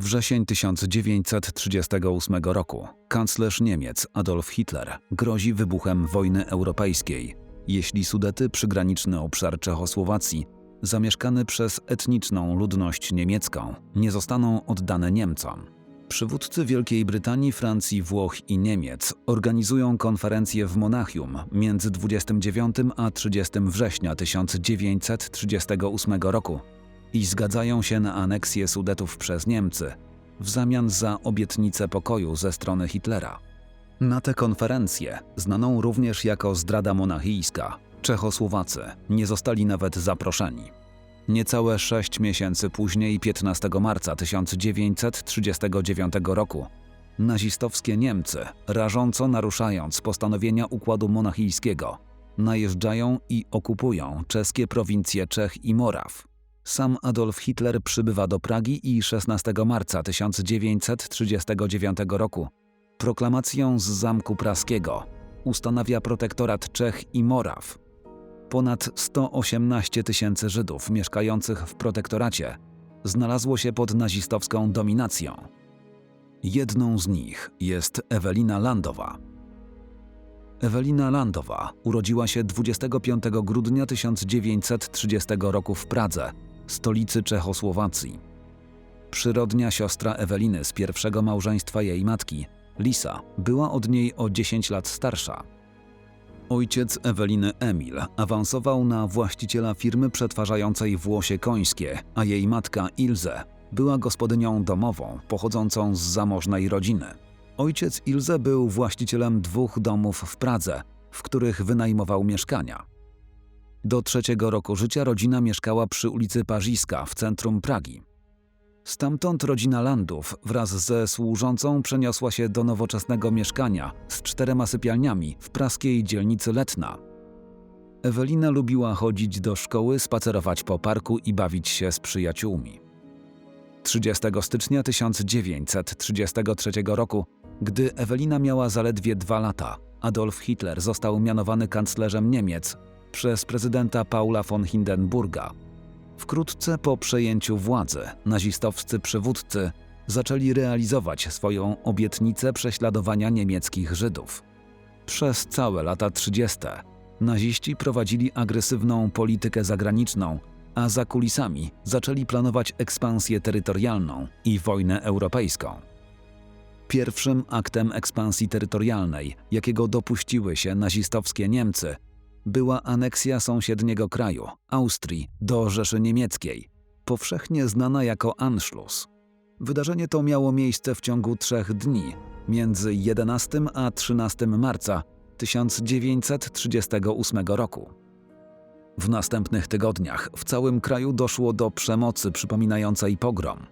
Wrzesień 1938 roku. Kanclerz Niemiec Adolf Hitler grozi wybuchem wojny europejskiej, jeśli Sudety, przygraniczny obszar Czechosłowacji, zamieszkany przez etniczną ludność niemiecką, nie zostaną oddane Niemcom. Przywódcy Wielkiej Brytanii, Francji, Włoch i Niemiec organizują konferencję w Monachium między 29 a 30 września 1938 roku i zgadzają się na aneksję Sudetów przez Niemcy w zamian za obietnicę pokoju ze strony Hitlera. Na tę konferencję, znaną również jako zdrada monachijska, Czechosłowacy nie zostali nawet zaproszeni. Niecałe sześć miesięcy później, 15 marca 1939 roku, nazistowskie Niemcy, rażąco naruszając postanowienia układu monachijskiego, najeżdżają i okupują czeskie prowincje Czech i Moraw. Sam Adolf Hitler przybywa do Pragi i 16 marca 1939 roku proklamacją z Zamku Praskiego ustanawia protektorat Czech i Moraw. Ponad 118 tysięcy Żydów mieszkających w protektoracie znalazło się pod nazistowską dominacją. Jedną z nich jest Ewelina Landowa. Ewelina Landowa urodziła się 25 grudnia 1930 roku w Pradze, stolicy Czechosłowacji. Przyrodnia siostra Eweliny z pierwszego małżeństwa jej matki, Lisa, była od niej o 10 lat starsza. Ojciec Eweliny Emil awansował na właściciela firmy przetwarzającej włosie końskie, a jej matka Ilze była gospodynią domową pochodzącą z zamożnej rodziny. Ojciec Ilze był właścicielem dwóch domów w Pradze, w których wynajmował mieszkania. Do trzeciego roku życia rodzina mieszkała przy ulicy Parzyska w centrum Pragi. Stamtąd rodzina Landów wraz ze służącą przeniosła się do nowoczesnego mieszkania z czterema sypialniami w praskiej dzielnicy Letna. Ewelina lubiła chodzić do szkoły, spacerować po parku i bawić się z przyjaciółmi. 30 stycznia 1933 roku, gdy Ewelina miała zaledwie dwa lata, Adolf Hitler został mianowany kanclerzem Niemiec przez prezydenta Paula von Hindenburga. Wkrótce po przejęciu władzy nazistowscy przywódcy zaczęli realizować swoją obietnicę prześladowania niemieckich Żydów. Przez całe lata 30. naziści prowadzili agresywną politykę zagraniczną, a za kulisami zaczęli planować ekspansję terytorialną i wojnę europejską. Pierwszym aktem ekspansji terytorialnej, jakiego dopuściły się nazistowskie Niemcy, była aneksja sąsiedniego kraju, Austrii, do Rzeszy Niemieckiej, powszechnie znana jako Anschluss. Wydarzenie to miało miejsce w ciągu trzech dni, między 11 a 13 marca 1938 roku. W następnych tygodniach w całym kraju doszło do przemocy przypominającej pogrom.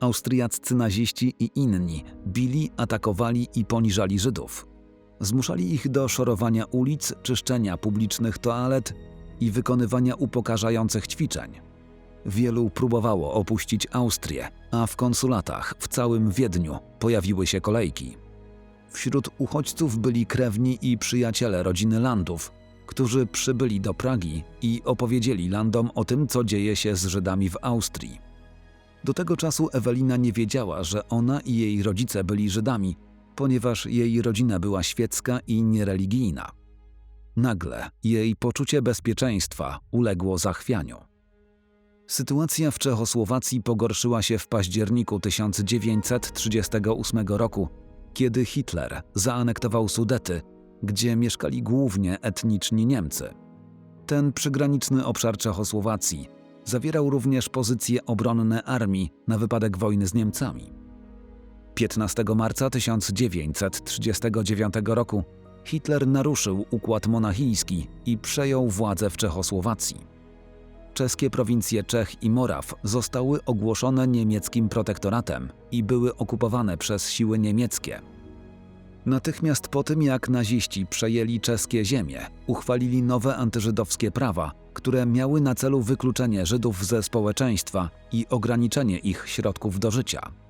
Austriaccy naziści i inni bili, atakowali i poniżali Żydów. Zmuszali ich do szorowania ulic, czyszczenia publicznych toalet i wykonywania upokarzających ćwiczeń. Wielu próbowało opuścić Austrię, a w konsulatach w całym Wiedniu pojawiły się kolejki. Wśród uchodźców byli krewni i przyjaciele rodziny Landów, którzy przybyli do Pragi i opowiedzieli Landom o tym, co dzieje się z Żydami w Austrii. Do tego czasu Ewelina nie wiedziała, że ona i jej rodzice byli Żydami, ponieważ jej rodzina była świecka i niereligijna. Nagle jej poczucie bezpieczeństwa uległo zachwianiu. Sytuacja w Czechosłowacji pogorszyła się w październiku 1938 roku, kiedy Hitler zaanektował Sudety, gdzie mieszkali głównie etniczni Niemcy. Ten przygraniczny obszar Czechosłowacji zawierał również pozycje obronne armii na wypadek wojny z Niemcami. 15 marca 1939 roku Hitler naruszył układ monachijski i przejął władzę w Czechosłowacji. Czeskie prowincje Czech i Moraw zostały ogłoszone niemieckim protektoratem i były okupowane przez siły niemieckie. Natychmiast po tym, jak naziści przejęli czeskie ziemie, uchwalili nowe antyżydowskie prawa, które miały na celu wykluczenie Żydów ze społeczeństwa i ograniczenie ich środków do życia.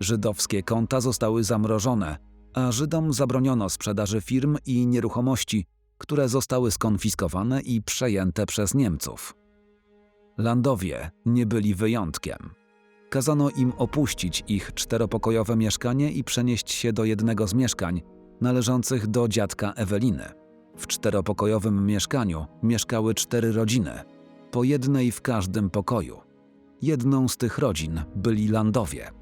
Żydowskie konta zostały zamrożone, a Żydom zabroniono sprzedaży firm i nieruchomości, które zostały skonfiskowane i przejęte przez Niemców. Landowie nie byli wyjątkiem. Kazano im opuścić ich czteropokojowe mieszkanie i przenieść się do jednego z mieszkań należących do dziadka Eweliny. W czteropokojowym mieszkaniu mieszkały cztery rodziny, po jednej w każdym pokoju. Jedną z tych rodzin byli Landowie.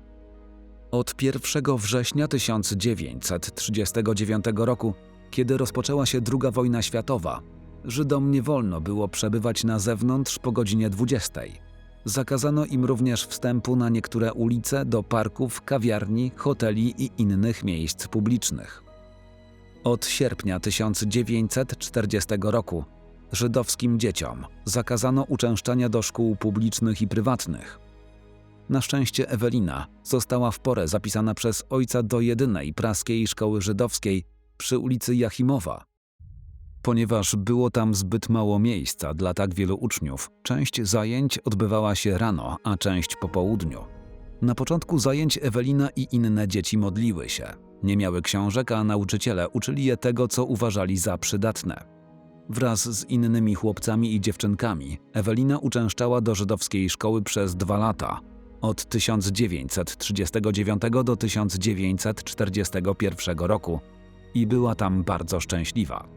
Od 1 września 1939 roku, kiedy rozpoczęła się II wojna światowa, Żydom nie wolno było przebywać na zewnątrz po godzinie 20. Zakazano im również wstępu na niektóre ulice, do parków, kawiarni, hoteli i innych miejsc publicznych. Od sierpnia 1940 roku żydowskim dzieciom zakazano uczęszczania do szkół publicznych i prywatnych. Na szczęście Ewelina została w porę zapisana przez ojca do jedynej praskiej szkoły żydowskiej przy ulicy Jachimowa. Ponieważ było tam zbyt mało miejsca dla tak wielu uczniów, część zajęć odbywała się rano, a część po południu. Na początku zajęć Ewelina i inne dzieci modliły się. Nie miały książek, a nauczyciele uczyli je tego, co uważali za przydatne. Wraz z innymi chłopcami i dziewczynkami Ewelina uczęszczała do żydowskiej szkoły przez dwa lata, od 1939 do 1941 roku i była tam bardzo szczęśliwa.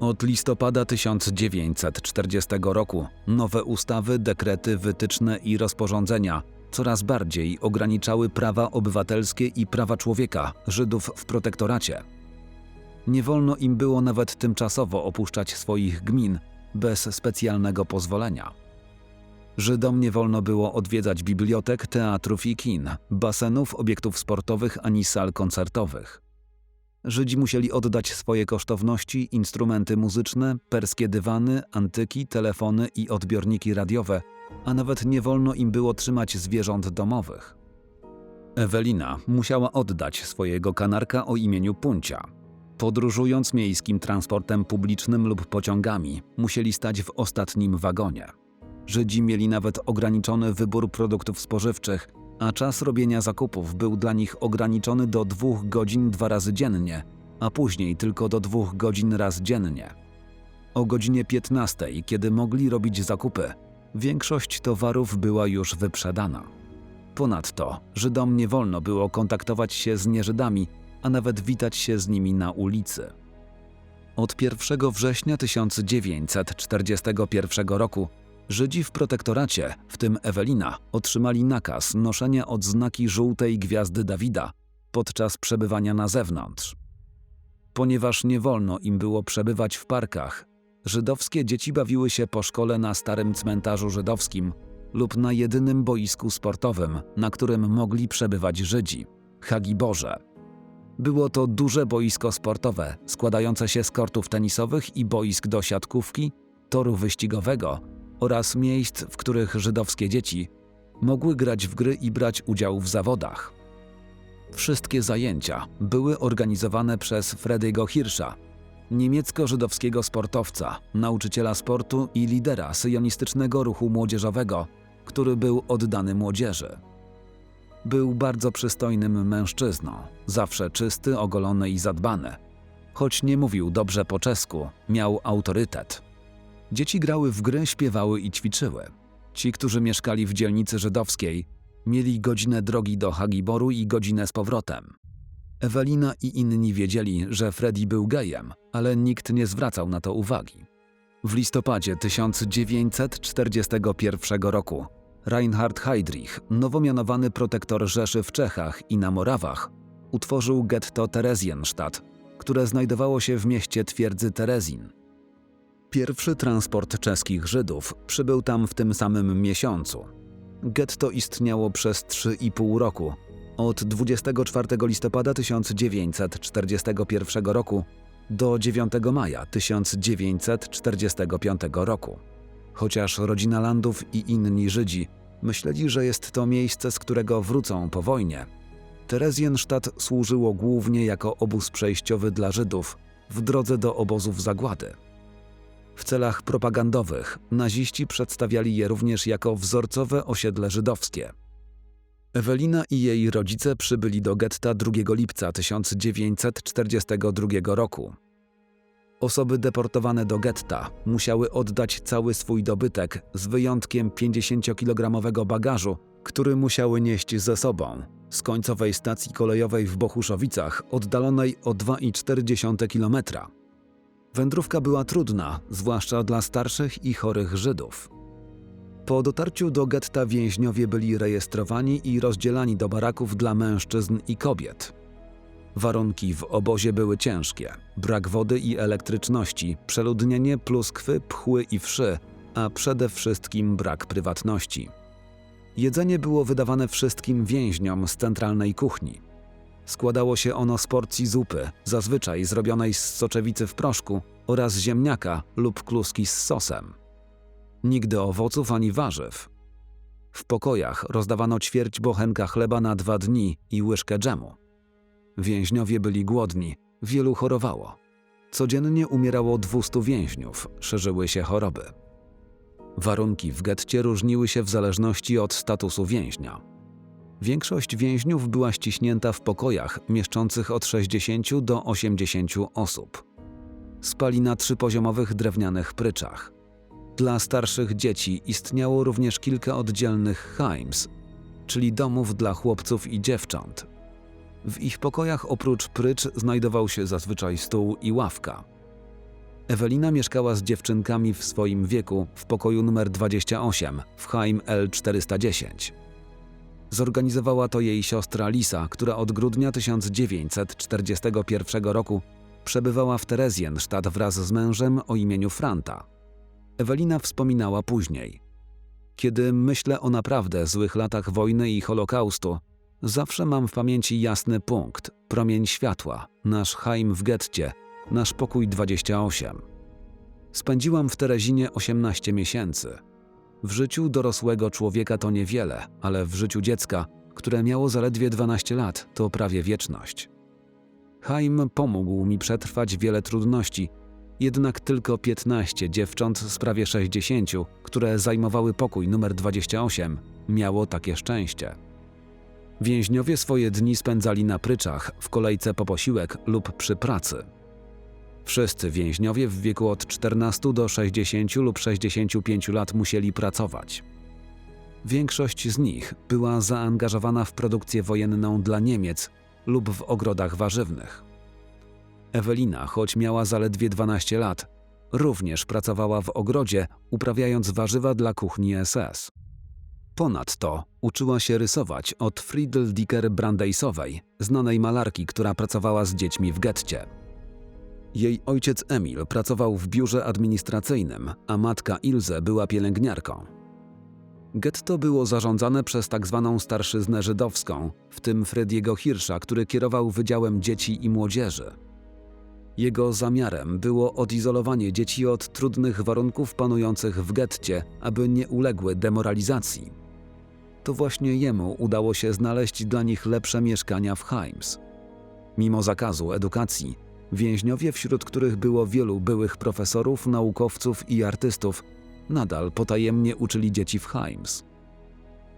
Od listopada 1940 roku nowe ustawy, dekrety, wytyczne i rozporządzenia coraz bardziej ograniczały prawa obywatelskie i prawa człowieka Żydów w protektoracie. Nie wolno im było nawet tymczasowo opuszczać swoich gmin bez specjalnego pozwolenia. Żydom nie wolno było odwiedzać bibliotek, teatrów i kin, basenów, obiektów sportowych ani sal koncertowych. Żydzi musieli oddać swoje kosztowności, instrumenty muzyczne, perskie dywany, antyki, telefony i odbiorniki radiowe, a nawet nie wolno im było trzymać zwierząt domowych. Ewelina musiała oddać swojego kanarka o imieniu Puncia. Podróżując miejskim transportem publicznym lub pociągami, musieli stać w ostatnim wagonie. Żydzi mieli nawet ograniczony wybór produktów spożywczych, a czas robienia zakupów był dla nich ograniczony do dwóch godzin dwa razy dziennie, a później tylko do dwóch godzin raz dziennie. O godzinie 15, kiedy mogli robić zakupy, większość towarów była już wyprzedana. Ponadto Żydom nie wolno było kontaktować się z nieżydami, a nawet witać się z nimi na ulicy. Od 1 września 1941 roku Żydzi w protektoracie, w tym Ewelina, otrzymali nakaz noszenia odznaki żółtej gwiazdy Dawida podczas przebywania na zewnątrz. Ponieważ nie wolno im było przebywać w parkach, żydowskie dzieci bawiły się po szkole na starym cmentarzu żydowskim lub na jedynym boisku sportowym, na którym mogli przebywać Żydzi Hagiborze. Było to duże boisko sportowe, składające się z kortów tenisowych i boisk do siatkówki, toru wyścigowego oraz miejsc, w których żydowskie dzieci mogły grać w gry i brać udział w zawodach. Wszystkie zajęcia były organizowane przez Frediego Hirscha, niemiecko-żydowskiego sportowca, nauczyciela sportu i lidera syjonistycznego ruchu młodzieżowego, który był oddany młodzieży. Był bardzo przystojnym mężczyzną, zawsze czysty, ogolony i zadbany. Choć nie mówił dobrze po czesku, miał autorytet. Dzieci grały w gry, śpiewały i ćwiczyły. Ci, którzy mieszkali w dzielnicy żydowskiej, mieli godzinę drogi do Hagiboru i godzinę z powrotem. Ewelina i inni wiedzieli, że Freddy był gejem, ale nikt nie zwracał na to uwagi. W listopadzie 1941 roku Reinhard Heydrich, nowo mianowany protektor Rzeszy w Czechach i na Morawach, utworzył getto Theresienstadt, które znajdowało się w mieście twierdzy Terezin. Pierwszy transport czeskich Żydów przybył tam w tym samym miesiącu. Getto istniało przez 3,5 roku, od 24 listopada 1941 roku do 9 maja 1945 roku. Chociaż rodzina Landów i inni Żydzi myśleli, że jest to miejsce, z którego wrócą po wojnie, Terezjenstadt służyło głównie jako obóz przejściowy dla Żydów w drodze do obozów zagłady. W celach propagandowych naziści przedstawiali je również jako wzorcowe osiedle żydowskie. Ewelina i jej rodzice przybyli do getta 2 lipca 1942 roku. Osoby deportowane do getta musiały oddać cały swój dobytek z wyjątkiem 50-kilogramowego bagażu, który musiały nieść ze sobą z końcowej stacji kolejowej w Bochuszowicach, oddalonej o 2,4 km. Wędrówka była trudna, zwłaszcza dla starszych i chorych Żydów. Po dotarciu do getta więźniowie byli rejestrowani i rozdzielani do baraków dla mężczyzn i kobiet. Warunki w obozie były ciężkie: brak wody i elektryczności, przeludnienie, pluskwy, pchły i wszy, a przede wszystkim brak prywatności. Jedzenie było wydawane wszystkim więźniom z centralnej kuchni. Składało się ono z porcji zupy, zazwyczaj zrobionej z soczewicy w proszku oraz ziemniaka lub kluski z sosem. Nigdy owoców ani warzyw. W pokojach rozdawano ćwierć bochenka chleba na dwa dni i łyżkę dżemu. Więźniowie byli głodni, wielu chorowało. Codziennie umierało 200 więźniów, szerzyły się choroby. Warunki w getcie różniły się w zależności od statusu więźnia. Większość więźniów była ściśnięta w pokojach mieszczących od 60 do 80 osób. Spali na trzypoziomowych drewnianych pryczach. Dla starszych dzieci istniało również kilka oddzielnych haims, czyli domów dla chłopców i dziewcząt. W ich pokojach oprócz prycz znajdował się zazwyczaj stół i ławka. Ewelina mieszkała z dziewczynkami w swoim wieku w pokoju numer 28 w Haim L410. Zorganizowała to jej siostra Lisa, która od grudnia 1941 roku przebywała w Terezjenstadt wraz z mężem o imieniu Franta. Ewelina wspominała później. Kiedy myślę o naprawdę złych latach wojny i Holokaustu, zawsze mam w pamięci jasny punkt, promień światła, nasz Haim w getcie, nasz pokój 28. Spędziłam w Terezinie 18 miesięcy. W życiu dorosłego człowieka to niewiele, ale w życiu dziecka, które miało zaledwie 12 lat, to prawie wieczność. Haim pomógł mi przetrwać wiele trudności, jednak tylko 15 dziewcząt z prawie 60, które zajmowały pokój numer 28, miało takie szczęście. Więźniowie swoje dni spędzali na pryczach, w kolejce po posiłek lub przy pracy. Wszyscy więźniowie w wieku od 14 do 60 lub 65 lat musieli pracować. Większość z nich była zaangażowana w produkcję wojenną dla Niemiec lub w ogrodach warzywnych. Ewelina, choć miała zaledwie 12 lat, również pracowała w ogrodzie, uprawiając warzywa dla kuchni SS. Ponadto uczyła się rysować od Friedel Dicker Brandeis-owej, znanej malarki, która pracowała z dziećmi w getcie. Jej ojciec Emil pracował w biurze administracyjnym, a matka Ilze była pielęgniarką. Getto było zarządzane przez tzw. Tak starszyznę żydowską, w tym Frediego Hirsza, który kierował Wydziałem Dzieci i Młodzieży. Jego zamiarem było odizolowanie dzieci od trudnych warunków panujących w getcie, aby nie uległy demoralizacji. To właśnie jemu udało się znaleźć dla nich lepsze mieszkania w Heims. Mimo zakazu edukacji, więźniowie, wśród których było wielu byłych profesorów, naukowców i artystów, nadal potajemnie uczyli dzieci w Heims.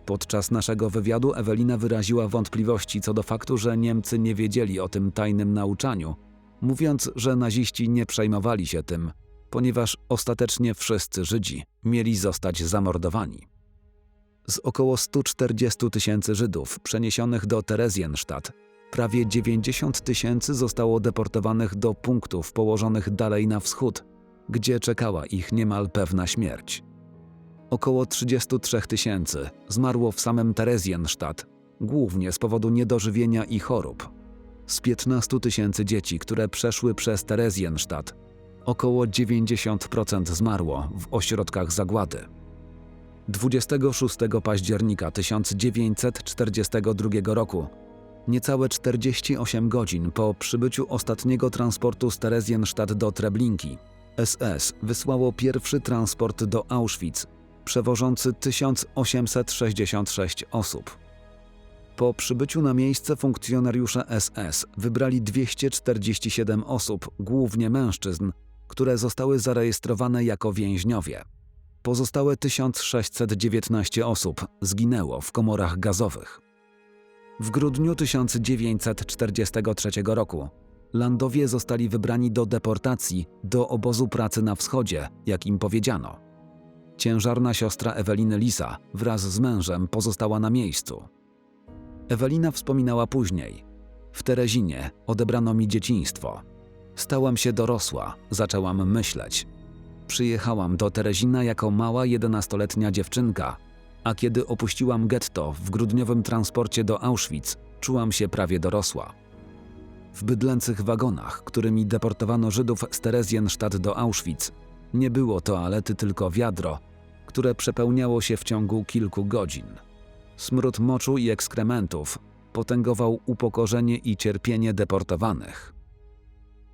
Podczas naszego wywiadu Ewelina wyraziła wątpliwości co do faktu, że Niemcy nie wiedzieli o tym tajnym nauczaniu – mówiąc, że naziści nie przejmowali się tym, ponieważ ostatecznie wszyscy Żydzi mieli zostać zamordowani. Z około 140 tysięcy Żydów przeniesionych do Terezjenstadt, prawie 90 tysięcy zostało deportowanych do punktów położonych dalej na wschód, gdzie czekała ich niemal pewna śmierć. Około 33 tysięcy zmarło w samym Terezjenstadt, głównie z powodu niedożywienia i chorób. Z 15 tysięcy dzieci, które przeszły przez Terezjenstadt, około 90% zmarło w ośrodkach zagłady. 26 października 1942 roku, niecałe 48 godzin po przybyciu ostatniego transportu z Terezjenstadt do Treblinki, SS wysłało pierwszy transport do Auschwitz, przewożący 1866 osób. Po przybyciu na miejsce funkcjonariusze SS wybrali 247 osób, głównie mężczyzn, które zostały zarejestrowane jako więźniowie. Pozostałe 1619 osób zginęło w komorach gazowych. W grudniu 1943 roku Landowie zostali wybrani do deportacji do obozu pracy na wschodzie, jak im powiedziano. Ciężarna siostra Eweliny Lisa wraz z mężem pozostała na miejscu. Ewelina wspominała później. W Terezinie odebrano mi dzieciństwo. Stałam się dorosła, zaczęłam myśleć. Przyjechałam do Terezina jako mała jedenastoletnia dziewczynka, a kiedy opuściłam getto w grudniowym transporcie do Auschwitz, czułam się prawie dorosła. W bydlęcych wagonach, którymi deportowano Żydów z Terezjenstadt do Auschwitz, nie było toalety, tylko wiadro, które przepełniało się w ciągu kilku godzin. Smród moczu i ekskrementów potęgował upokorzenie i cierpienie deportowanych.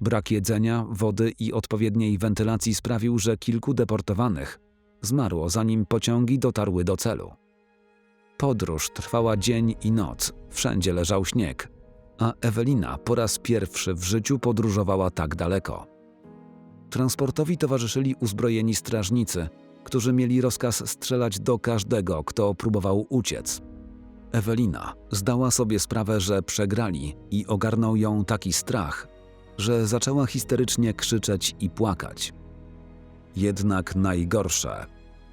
Brak jedzenia, wody i odpowiedniej wentylacji sprawił, że kilku deportowanych zmarło zanim pociągi dotarły do celu. Podróż trwała dzień i noc, wszędzie leżał śnieg, a Ewelina po raz pierwszy w życiu podróżowała tak daleko. Transportowi towarzyszyli uzbrojeni strażnicy, którzy mieli rozkaz strzelać do każdego, kto próbował uciec. Ewelina zdała sobie sprawę, że przegrali i ogarnął ją taki strach, że zaczęła histerycznie krzyczeć i płakać. Jednak najgorsze